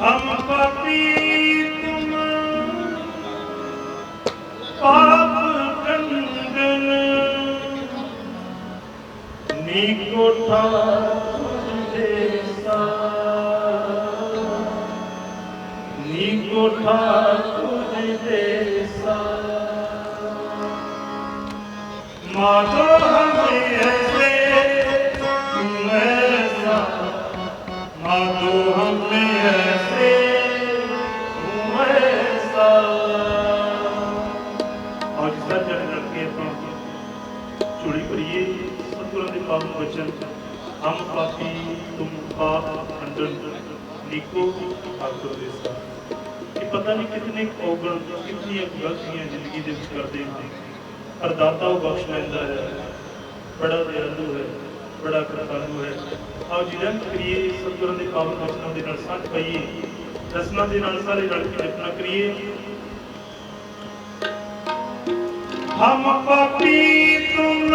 ਹਮ ਪਾਪੀ ਤੁਮ ਪਾਪ ਕੰਗਨ ਨੀਕੋ ਠਾਕੁਰੇ ਸਾ ਨੀਕੋ ਠਾਕੁਰੇ ਸਾ ਮਾਤਾ ਸਭ ਵਚਨ ਹਮ ਪਾਪੀ ਤੁਮ ਪਾਪ ਖੰਡਨ ਨਿਕੋ ਆਖੋ ਦੇ ਸਾ ਕਿ ਪਤਾ ਨਹੀਂ ਕਿਤਨੇ ਔਗਣ, ਕਿਤਨੀਆਂ ਗਲਤੀਆਂ ਜ਼ਿੰਦਗੀ ਦੇ ਵਿੱਚ ਕਰਦੇ ਹਾਂ ਪਰ ਦਾਤਾ ਉਹ ਬਖਸ਼ ਲੈਂਦਾ ਹੈ, ਬੜਾ ਦਇਆਲੂ ਹੈ, ਬੜਾ ਕਿਰਪਾਲੂ ਹੈ। ਆਓ ਜੀਵਨ ਕਰੀਏ, ਸਤਿਗੁਰਾਂ ਦੇ ਪਾਵਨ ਵਚਨਾਂ ਦੇ ਨਾਲ ਸਾਥ ਪਈਏ। ਰਸਨਾ ਦੇ ਨਾਲ ਸਾਰੇ ਰਲ ਕੇ ਆਪਣਾ ਕਰੀਏ। ਹਮ ਪਾਪੀ ਤੁਮ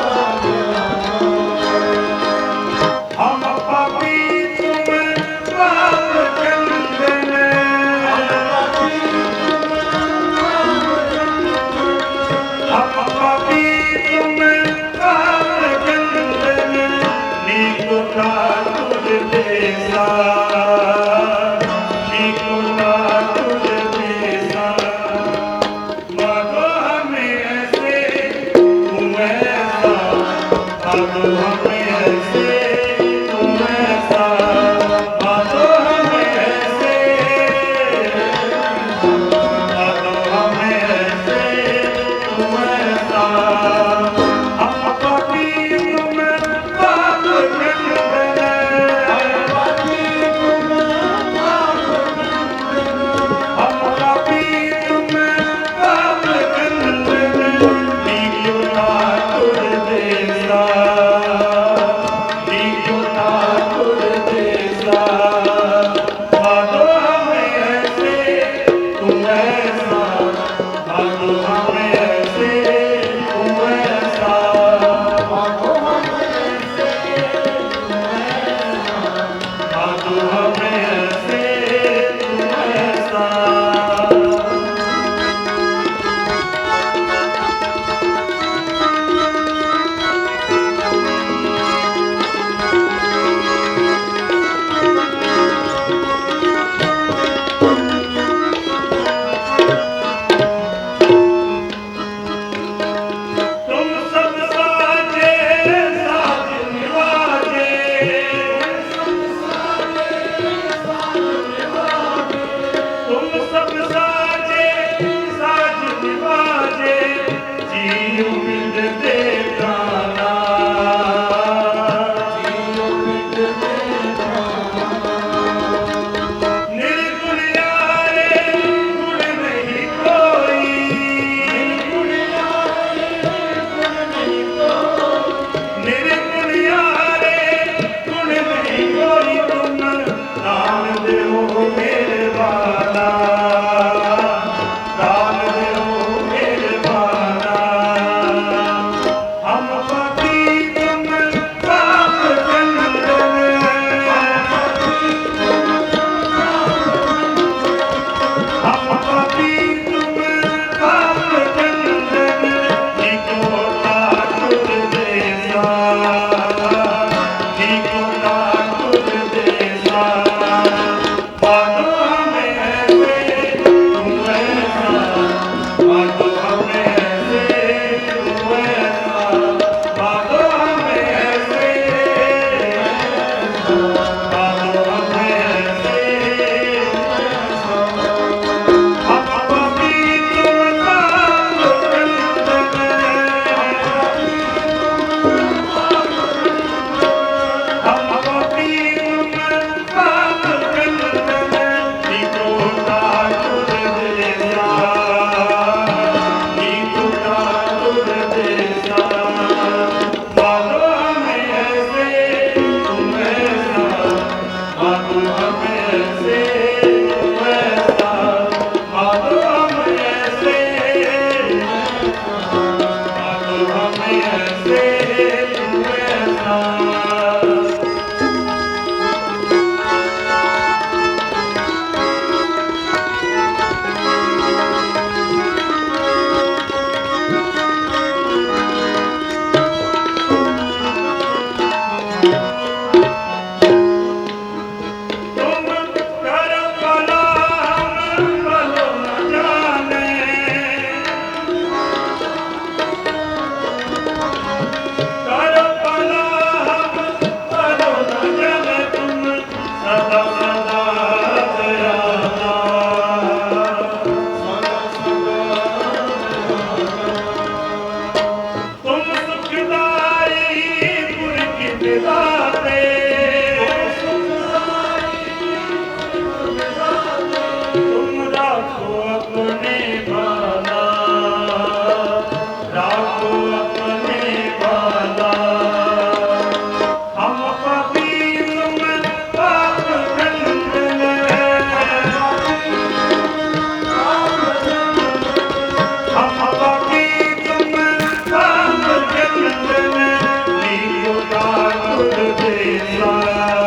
ਠਾਕੁਰ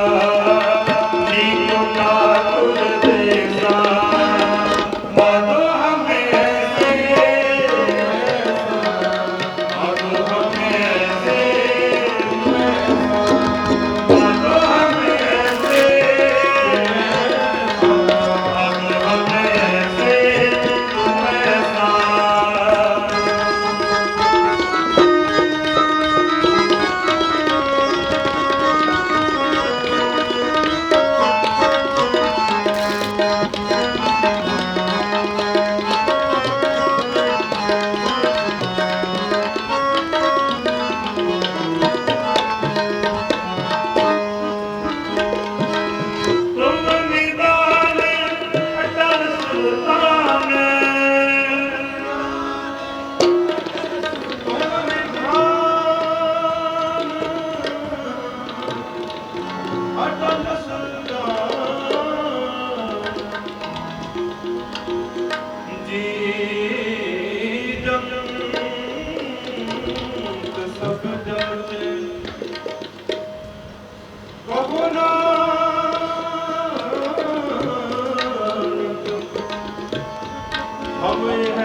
ਹਮੇ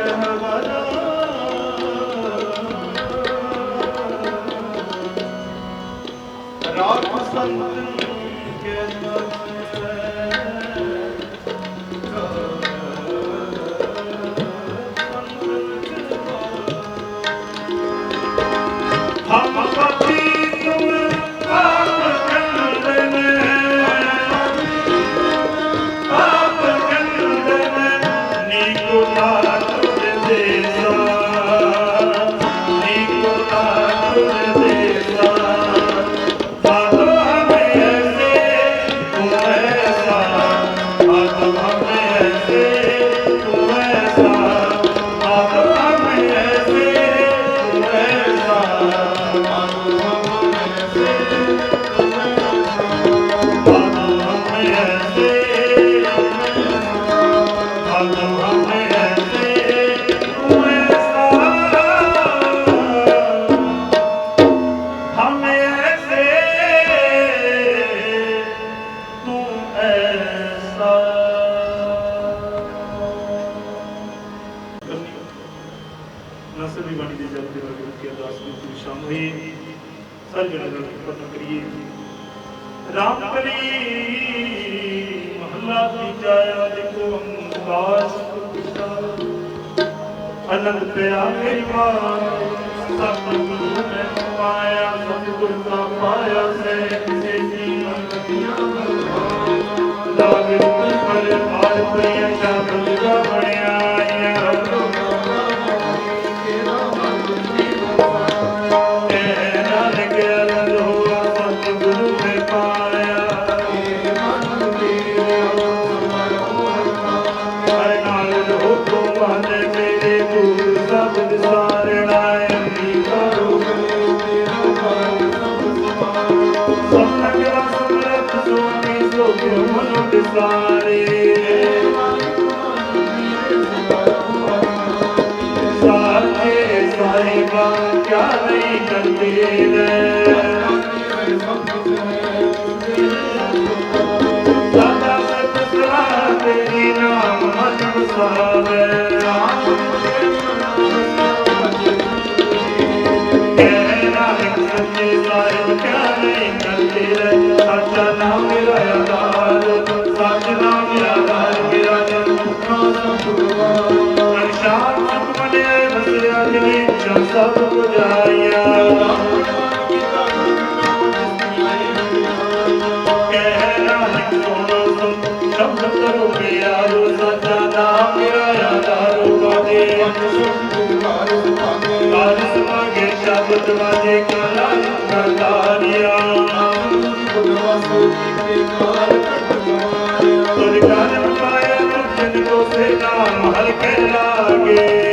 ਰਾਮ ਕਲੀ ਤੀਜਾ ਦੇਖੋ ਓੰਕਾਰ ਸਤਿਗੁਰ ਅਨੰਦ ਪਿਆ ਮੇਰੀ ਮਾਂ ਸਤਿਗੁਰੂ ਮੈਂ ਪਾਇਆ, ਸਤਿਗੁਰ ਦਾ ਪਾਇਆ ਸੇ ਕਿਸੇ ਦੀ ਮੰਗੀਆਂ ਲਾਗੇ ਪਰ ਆਰ ਪ੍ਰਿਆ ਸ਼ਬਦ ਦਾ ਬਣਿਆ। ਤੇਰੀ ਨਾਮ ਮਨ ਵਸਾਵੇ ਕਹਿ ਜਿਨੇ ਇੱਛਾ ਸਭ ਬੁਝਾਇਆ ਕਹਿ ਨਾਨਕ ਸੁਣੋ ਸੁਣ ਸ਼ਬਦ ਕਰੋ ਪਿਆਰੋ ਸੱਚਾ ਨਾਮ ਮੇਰਾ ਆਧਾਰ ਵਾਦੇ ਕਾਜ ਸਮਾਗੇ ਸ਼ਬਦ ਵਾਜੇ ਕਲਾ ਕਰਤਾਰਿਆ ਤੁਰ ਕਾਨ ਪਾਇਆ ਤੁਜਨ ਕੋ ਸੇ ਨਾਮ ਹਲਕੇ ਲਾਗੇ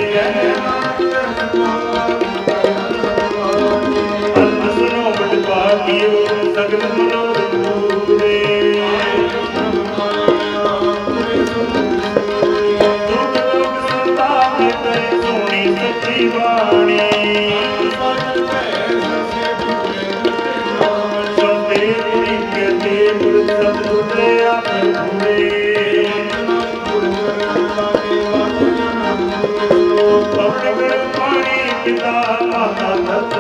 ਪਾਣੀ ਪਿਤਾ ਮਾਤਾ ਧਰਤ